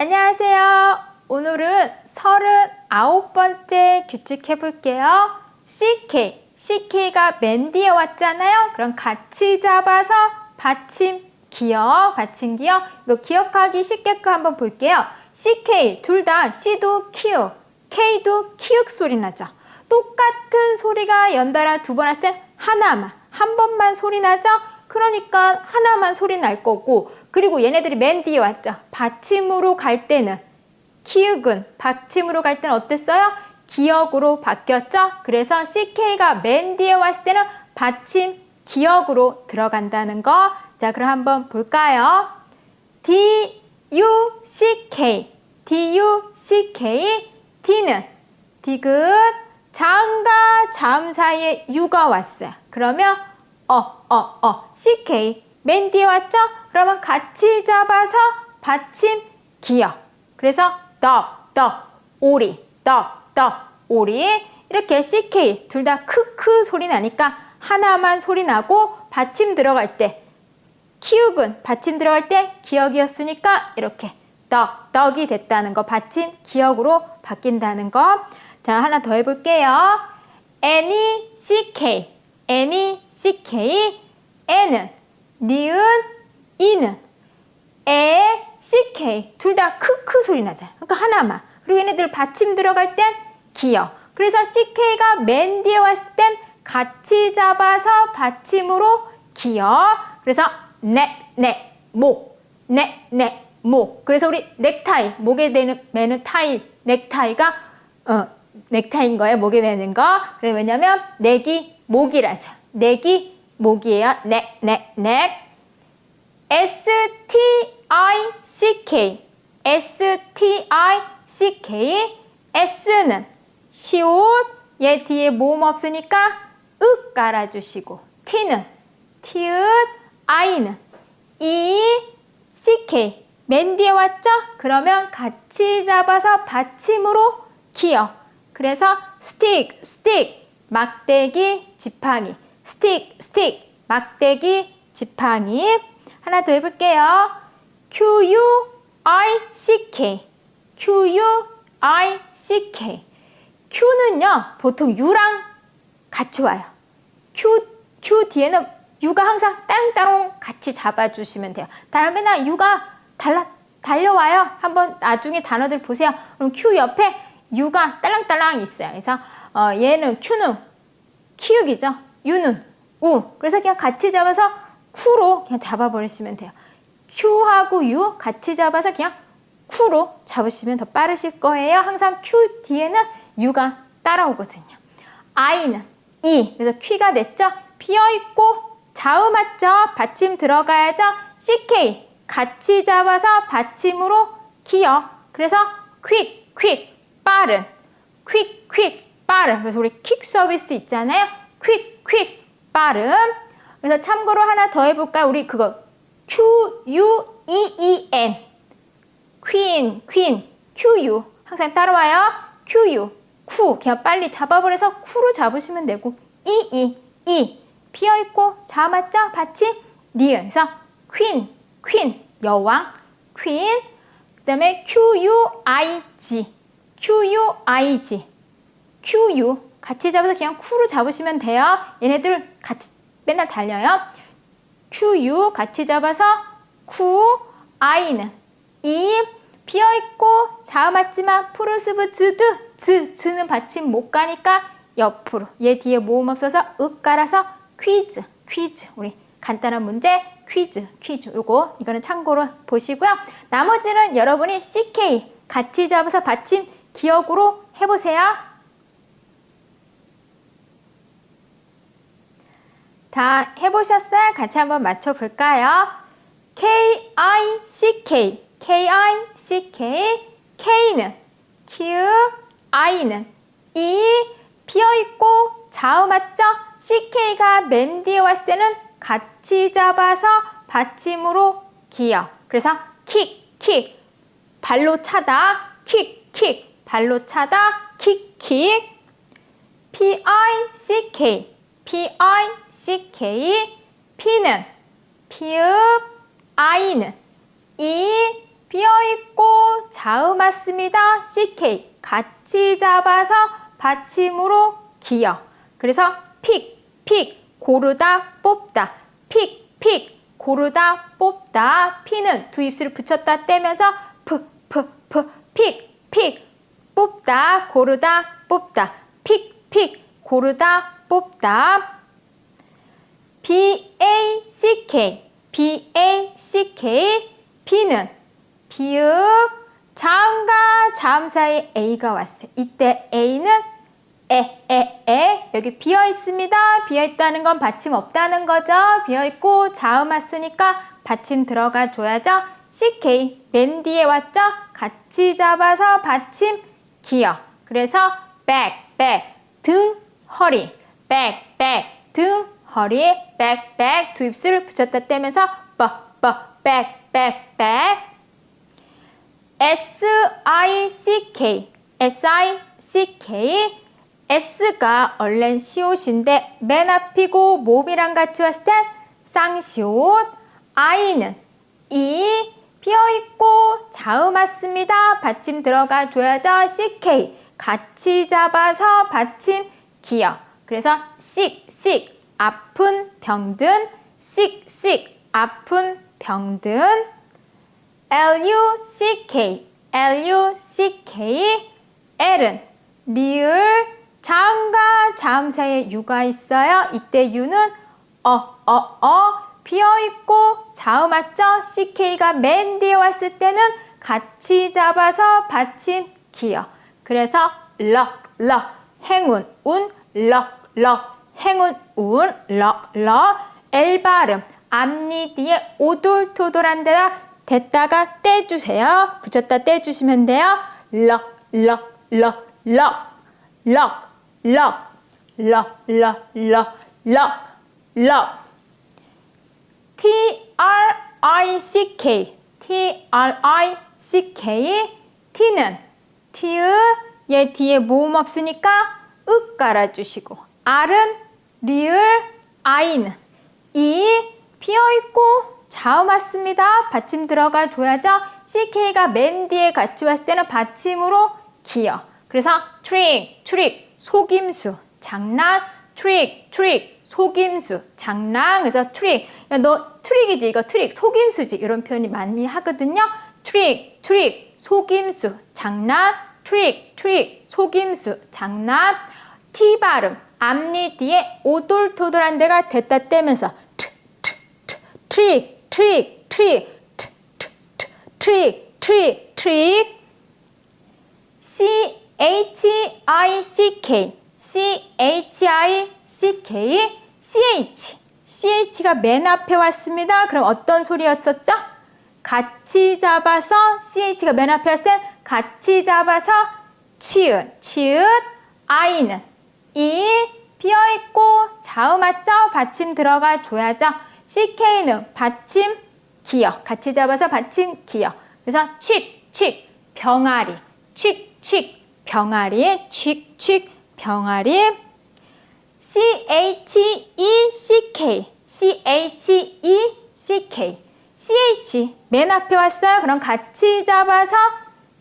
안녕하세요. 오늘은 39번째 규칙 해볼게요. CK. CK가 맨 뒤에 왔잖아요. 그럼 같이 잡아서 받침 기억, 받침 기억. 이거 기억하기 쉽게끔 한번 볼게요. CK 둘 다 C도 키읔, K도 키읔 소리 나죠. 똑같은 소리가 연달아 두번 했을 땐 하나만, 한 번만 소리 나죠? 그러니까 하나만 소리 날 거고 그리고 얘네들이 맨 뒤에 왔죠. 받침으로 갈 때는 키읔은 받침으로 갈 때는 어땠어요? 기억으로 바뀌었죠? 그래서 CK가 맨 뒤에 왔을 때는 받침 기억으로 들어간다는 거. 자, 그럼 한번 볼까요? D, U, C, K. D, U, C, K. D는 디귿 자음과 자음 사이에 U가 왔어요. 그러면 어, 어, 어. CK. 맨 뒤에 왔죠? 그러면 같이 잡아서 받침 기억. 그래서 떡, 떡, 오리, 떡, 떡, 오리. 이렇게 CK 둘 다 크크 소리 나니까 하나만 소리 나고 받침 들어갈 때 키읔은 받침 들어갈 때 기억이었으니까 이렇게 떡, 떡이 됐다는 거 받침 기억으로 바뀐다는 거. 자, 하나 더 해볼게요. N이 CK, N이 CK, N은 니은, 이는 에, CK 둘 다 크크 소리 나잖아. 그러니까 하나만. 그리고 얘네들 받침 들어갈 땐 기억. 그래서 CK가 맨 뒤에 왔을 땐 같이 잡아서 받침으로 기억. 그래서 네, 네, 목, 네, 네, 목. 그래서 우리 넥타이, 목에 대는, 매는 타이, 넥타이가 어, 넥타이인 거예요. 목에 매는 거. 그래 왜냐면 넥이 목이라서. 넥이 목이에요. 넥, 넥, 넥. S-T-I-C-K S-T-I-C-K S는 시옷 얘 뒤에 모음 없으니까 으 깔아주시고 T는 티읕 I는 E CK 맨 뒤에 왔죠? 그러면 같이 잡아서 받침으로 기억 그래서 스틱 스틱 막대기 지팡이. 스틱 스틱 막대기 지팡이 하나 더 해볼게요. Q-U-I-C-K Q-U-I-C-K Q는요, 보통 U랑 같이 와요. Q, Q 뒤에는 U가 항상 따롱따롱 같이 잡아주시면 돼요. 다음에 나 U가 달라, 달려와요. 한번 나중에 단어들 보세요. 그럼 Q 옆에 U가 딸랑딸랑 있어요. 그래서 어, 얘는 Q는 키읔이죠. U는 우. 그래서 그냥 같이 잡아서 쿠로 그냥 잡아버리시면 돼요. Q하고 U 같이 잡아서 그냥 쿠로 잡으시면 더 빠르실 거예요. 항상 Q 뒤에는 U가 따라오거든요. I는 E. 그래서 Q가 됐죠? 비어있고 자음 맞죠? 받침 들어가야죠? CK 같이 잡아서 받침으로 기어. 그래서 quick, quick, 빠른. quick, quick, 빠른. 그래서 우리 킥 서비스 있잖아요. quick, quick, 빠른. 그래서 참고로 하나 더 해볼까요? 우리 그거 Q, U, E, E, N. queen, queen, Q, U. 항상 따라와요. Q, U. 쿠. 그냥 빨리 잡아버려서 쿠로 잡으시면 되고. E, E, E. 피어있고 자 맞죠? 받침. 니은. 그래서 queen, queen. 여왕. queen. 그 다음에 Q, U, I, G. Q, U, I, G. Q, U. 같이 잡아서 그냥 쿠로 잡으시면 돼요. 얘네들 같이 맨날 달려요. Q, U 같이 잡아서 구, I는 이 비어있고 자음 맞지만 프로스브 즈드 즈, 즈는 받침 못 가니까 옆으로 얘 뒤에 모음 없어서 윽 깔아서 퀴즈 퀴즈 우리 간단한 문제 퀴즈 퀴즈 요거 이거는 참고로 보시고요. 나머지는 여러분이 CK 같이 잡아서 받침 기억으로 해보세요. 다 해보셨어요? 같이 한번 맞춰볼까요? K-I-C-K, K-I-C-K, K는 Q, I는 E, 비어있고 자음 맞죠? CK가 맨 뒤에 왔을 때는 같이 잡아서 받침으로 기어. 그래서 킥, 킥, 발로 차다, 킥, 킥, 발로 차다, 킥, 킥. P-I-C-K, P-I-C-K, P는 피읍, I는 이 비어있고 자음 왔습니다. CK 같이 잡아서 받침으로 기어. 그래서 픽, 픽 고르다 뽑다. 픽, 픽 고르다 뽑다. 피는 두 입술을 붙였다 떼면서 프, 프, 프, 픽, 픽 뽑다 고르다 뽑다. 픽, 픽 고르다 뽑다. B A C K B A C K B는 비읍 자음과 자음 사이에 A가 왔어요. 이때 A는 에, 에, 에 여기 비어 있습니다. 비어 있다는 건 받침 없다는 거죠. 비어 있고 자음 왔으니까 받침 들어가 줘야죠. CK 맨 뒤에 왔죠. 같이 잡아서 받침 기어. 그래서 back, back 등 허리 back, back 등 허리 back, back 두 입술을 붙였다 떼면서 버, 버 back, back, back S-I-C-K, S-I-C-K, S가 얼른 시옷인데 맨 앞이고 몸이랑 같이 왔을 땐 쌍시옷, I는 이 비어있고 자음 왔습니다. 받침 들어가 줘야죠. CK, 같이 잡아서 받침 기어. 그래서 씩, 씩, 아픈 병든, 씩, 씩, 아픈 병든, L-U-C-K, L-U-C-K, L은 리을 자음 사이에 유가 있어요. 이때 유는 어, 어, 어 비어있고 자음 맞죠? CK가 맨 뒤에 왔을 때는 같이 잡아서 받침 기어. 그래서 럭, 럭, 행운, 운, 럭, 럭, 행운, 운, 럭, 럭, L 발음, 앞니 뒤에 오돌토돌한 데다 됐다가 떼주세요. 붙였다 떼주시면 돼요. 럭, 럭, 럭, 럭, 럭, 럭, 럭, 럭, 럭, 럭, 럭. T, R, I, C, K, T, R, I, C, K. T는 T의 얘 뒤에 모음 없으니까 윽 깔아주시고 R은 리을, I는 이 비어있고 자음 왔습니다. 받침 들어가 줘야죠. CK가 맨 뒤에 같이 왔을 때는 받침으로 기어. 그래서 트릭, 트릭, 속임수, 장난, 트릭, 트릭, 속임수, 장난. 그래서 트릭, 야, 너 트릭이지, 이거 트릭, 속임수지. 이런 표현이 많이 하거든요. 트릭, 트릭, 속임수, 장난, 트릭, 트릭, 속임수, 장난. T 발음, 앞니 뒤에 오돌토돌한 데가 됐다 떼면서 트릭, 트릭, 트릭, 트릭, 트릭, 트릭. C H I C K, C H I C K, C H, C H가 맨 앞에 왔습니다. 그럼 어떤 소리였었죠? 같이 잡아서 C H가 맨 앞에 왔을 땐 같이 잡아서 치읓, 치읓, I는 이 비어 있고 자음 맞죠? 받침 들어가 줘야죠. CK는 받침 기어. 같이 잡아서 받침 기어. 그래서 칙, 칙, 병아리. 칙, 칙, 병아리. 칙, 칙, 병아리. C-H-E-C-K. C-H-E-C-K. CH 맨 앞에 왔어요. 그럼 같이 잡아서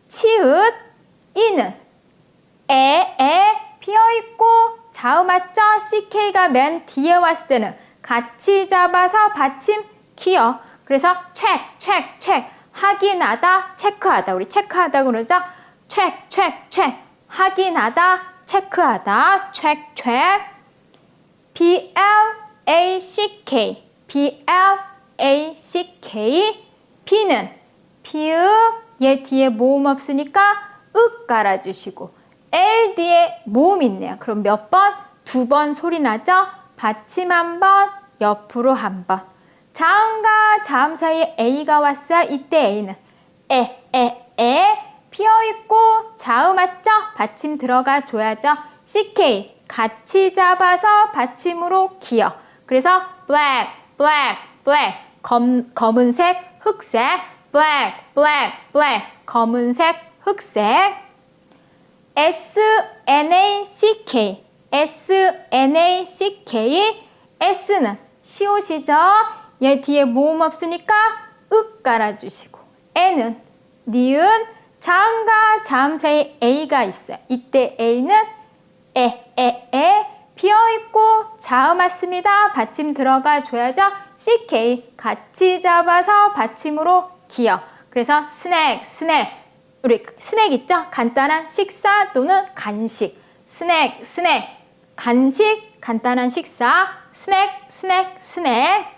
치읓 이는 에, 에, 비어있고 자음 맞죠? CK가 맨 뒤에 왔을 때는 같이 잡아서 받침 기어. 그래서 체크, 체크, 체크. 확인하다, 체크하다. 우리 체크하다 그러죠? 체크, 체크, 체크. 확인하다, 체크하다. 체크, 체크. B L A C K. B L A C K. B는 비읍 얘 뒤에 모음 없으니까 윽 깔아주시고 L 뒤에 모음 있네요. 그럼 몇 번? 두 번 소리 나죠? 받침 한 번, 옆으로 한 번. 자음과 자음 사이에 A가 왔어요. 이때 A는 에, 에, 에 피어있고 자음 맞죠? 받침 들어가 줘야죠. CK 같이 잡아서 받침으로 기어. 그래서 black, black, black 검, 검은색, 흑색 black, black, black 검은색, 흑색 S-N-A-C-K S-N-A-C-K S는 시옷이죠. 얘 뒤에 모음 없으니까 윽 깔아주시고 N은 니은 자음과 자음 사이에 A가 있어요. 이때 A는 에, 에, 에 비어있고 자음 왔습니다. 받침 들어가 줘야죠. CK 같이 잡아서 받침으로 기어. 그래서 스낵, 스낵. 우리 스낵 있죠? 간단한 식사 또는 간식. 스낵, 스낵. 간식, 간단한 식사. 스낵, 스낵, 스낵.